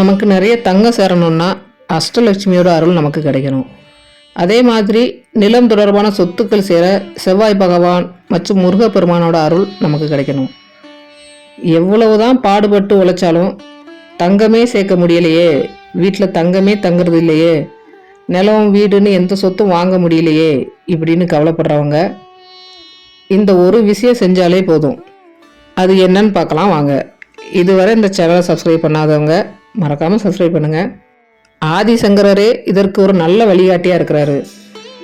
நமக்கு நிறைய தங்கம் சேரணும்னா அஷ்டலட்சுமியோட அருள் நமக்கு கிடைக்கணும். அதே மாதிரி நிலம் தொடர்பான சொத்துக்கள் சேர செவ்வாய் பகவான் மற்றும் முருகப்பெருமானோட அருள் நமக்கு கிடைக்கணும். எவ்வளவுதான் பாடுபட்டு உழைச்சாலும் தங்கமே சேர்க்க முடியலையே வீட்டில் தங்கமே தங்குறது இல்லையே நிலம் வீடுன்னு எந்த சொத்தும் வாங்க முடியலையே இப்படின்னு கவலைப்படுறவங்க இந்த ஒரு விஷயம் செஞ்சாலே போதும். அது என்னன்னு பார்க்கலாம் வாங்க. இதுவரை இந்த சேனலை சப்ஸ்கிரைப் பண்ணாதவங்க மறக்காமல் சப்ஸ்கிரைப் பண்ணுங்கள் ஆதிசங்கரரே இதற்கு ஒரு நல்ல வழிகாட்டியாக இருக்கிறாரு.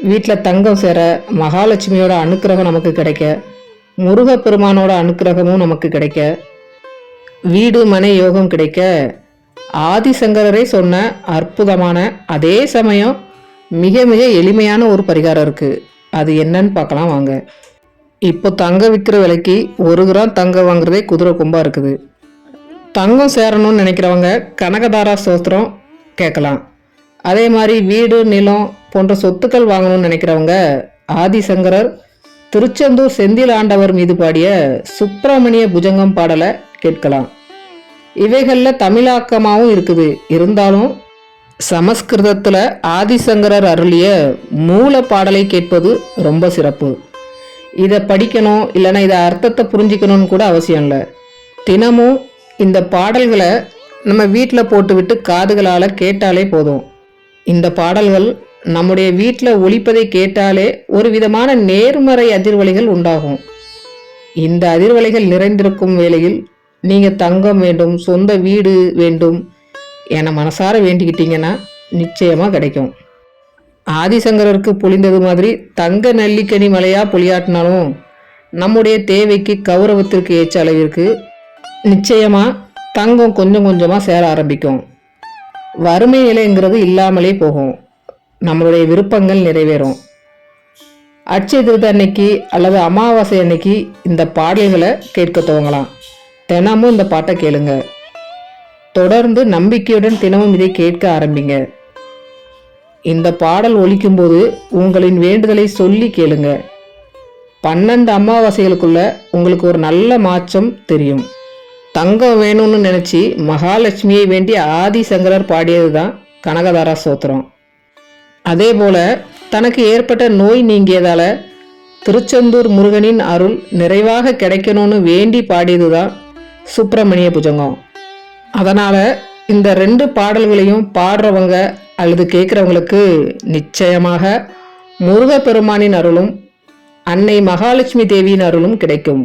வீட்டில் தங்கம் சேர மகாலட்சுமியோட அனுக்கிரகம் நமக்கு கிடைக்க முருகப்பெருமானோட அனுக்கிரகமும் நமக்கு கிடைக்க வீடு மனை யோகம் கிடைக்க ஆதிசங்கரரே சொன்ன அற்புதமான அதே சமயம் மிக மிக எளிமையான ஒரு பரிகாரம் இருக்குது அது என்னன்னு பார்க்கலாம் வாங்க. இப்போ தங்கம் விற்கிற விலைக்கு ஒரு கிராம் தங்கம் வாங்குறதே குதிரை கொம்பாக இருக்குது. தங்கம் சேரணும்னு நினைக்கிறவங்க கனகதாரா ஸ்தோத்திரம் கேட்கலாம். அதே மாதிரி வீடு நிலம் போன்ற சொத்துக்கள் வாங்கணும்னு நினைக்கிறவங்க ஆதிசங்கரர் திருச்செந்தூர் செந்தில் ஆண்டவர் மீது பாடிய சுப்பிரமணிய புஜங்கம் பாடலை கேட்கலாம். இவைகளில் தமிழாக்கமாகவும் இருக்குது. இருந்தாலும் சமஸ்கிருதத்தில் ஆதிசங்கரர் அருளிய மூல பாடலை கேட்பது ரொம்ப சிறப்பு. இதை படிக்கணும் இல்லைன்னா இதை அர்த்தத்தை புரிஞ்சிக்கணும்னு கூட அவசியம் இல்லை. தினமும் இந்த பாடல்களை நம்ம வீட்டில் போட்டுவிட்டு காதுகளால் கேட்டாலே போதும். இந்த பாடல்கள் நம்முடைய வீட்டில் ஒழிப்பதை கேட்டாலே ஒரு விதமான நேர்மறை அதிர்வலைகள் உண்டாகும். இந்த அதிர்வலைகள் நிறைந்திருக்கும் வேளையில் நீங்கள் தங்கம் வேண்டும் சொந்த வீடு வேண்டும் என மனசார வேண்டிக்கிட்டீங்கன்னா நிச்சயமாக கிடைக்கும். ஆதிசங்கரருக்கு பொழிந்தது மாதிரி தங்க நெல்லிக்கனி மலையாக பொழியாட்டினாலும் நம்முடைய தேவைக்கு கௌரவத்திற்கு ஏற்ற அளவிற்கு நிச்சயமாக தங்கம் கொஞ்சம் கொஞ்சமாக சேர ஆரம்பிக்கும். வறுமை நிலைங்கிறது இல்லாமலே போகும். நம்மளுடைய விருப்பங்கள் நிறைவேறும். அட்சய திருத்த அன்னைக்கு அல்லது அமாவாசை அன்னைக்கு இந்த பாடல்களை கேட்க துவங்கலாம். தினமும் இந்த பாட்டை கேளுங்க. தொடர்ந்து நம்பிக்கையுடன் தினமும் இதை கேட்க ஆரம்பிங்க. இந்த பாடல் ஒழிக்கும்போது உங்களின் வேண்டுதலை சொல்லி கேளுங்க. பன்னெண்டு அமாவாசைகளுக்குள்ள உங்களுக்கு ஒரு நல்ல மாற்றம் தெரியும். தங்கம் வேணும்னு நினச்சி மகாலட்சுமியை வேண்டி ஆதிசங்கரர் பாடியது தான் கனகதாரா சோத்திரம் அதே போல தனக்கு ஏற்பட்ட நோய் நீங்கியதால் திருச்செந்தூர் முருகனின் அருள் நிறைவாக கிடைக்கணும்னு வேண்டி பாடியது தான் சுப்பிரமணிய புஜங்கம். அதனால் இந்த ரெண்டு பாடல்களையும் பாடுறவங்க அல்லது கேட்குறவங்களுக்கு நிச்சயமாக முருகப்பெருமானின் அருளும் அன்னை மகாலட்சுமி தேவியின் அருளும் கிடைக்கும்.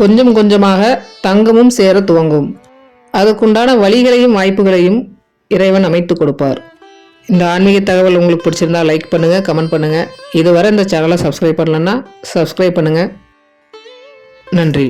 கொஞ்சம் கொஞ்சமாக தங்கமும் சேர துவங்கும். அதுக்குண்டான வழிகளையும் வாய்ப்புகளையும் இறைவன் அமைத்து கொடுப்பார். இந்த ஆன்மீக தகவல் உங்களுக்கு பிடிச்சிருந்தா லைக் பண்ணுங்கள் கமெண்ட் பண்ணுங்கள் இதுவரை இந்த சேனலை சப்ஸ்கிரைப் பண்ணலன்னா சப்ஸ்கிரைப் பண்ணுங்கள் நன்றி.